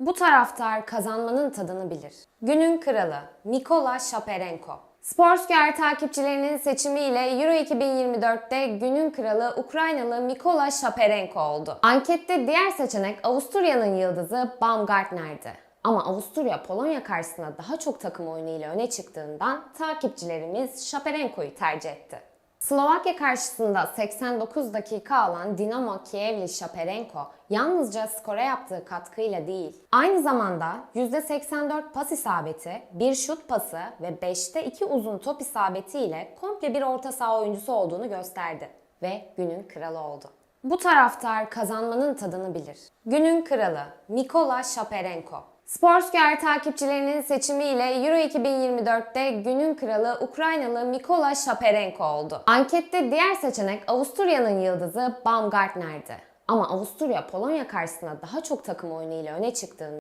Bu taraftar kazanmanın tadını bilir. Günün kralı Mikola Shaperenko. Sportsger takipçilerinin seçimiyle Euro 2024'te günün kralı Ukraynalı Mikola Shaperenko oldu. Ankette diğer seçenek Avusturya'nın yıldızı Baumgartner'di. Ama Avusturya Polonya karşısında daha çok takım oyunuyla öne çıktığından takipçilerimiz Shaperenko'yu tercih etti. Slovakya karşısında 89 dakika alan Dinamo Kievli Shaperenko yalnızca skora yaptığı katkıyla değil, aynı zamanda %84 pas isabeti, bir şut pası ve 5'te 2 uzun top isabetiyle komple bir orta saha oyuncusu olduğunu gösterdi ve günün kralı oldu. Bu taraftar kazanmanın tadını bilir. Günün kralı Mikola Shaperenko. Sportsger takipçilerinin seçimiyle Euro 2024'te günün kralı Ukraynalı Mikola Shaperenko oldu. Ankette diğer seçenek Avusturya'nın yıldızı Baumgartner'di. Ama Avusturya Polonya karşısında daha çok takım oyunuyla öne çıktığında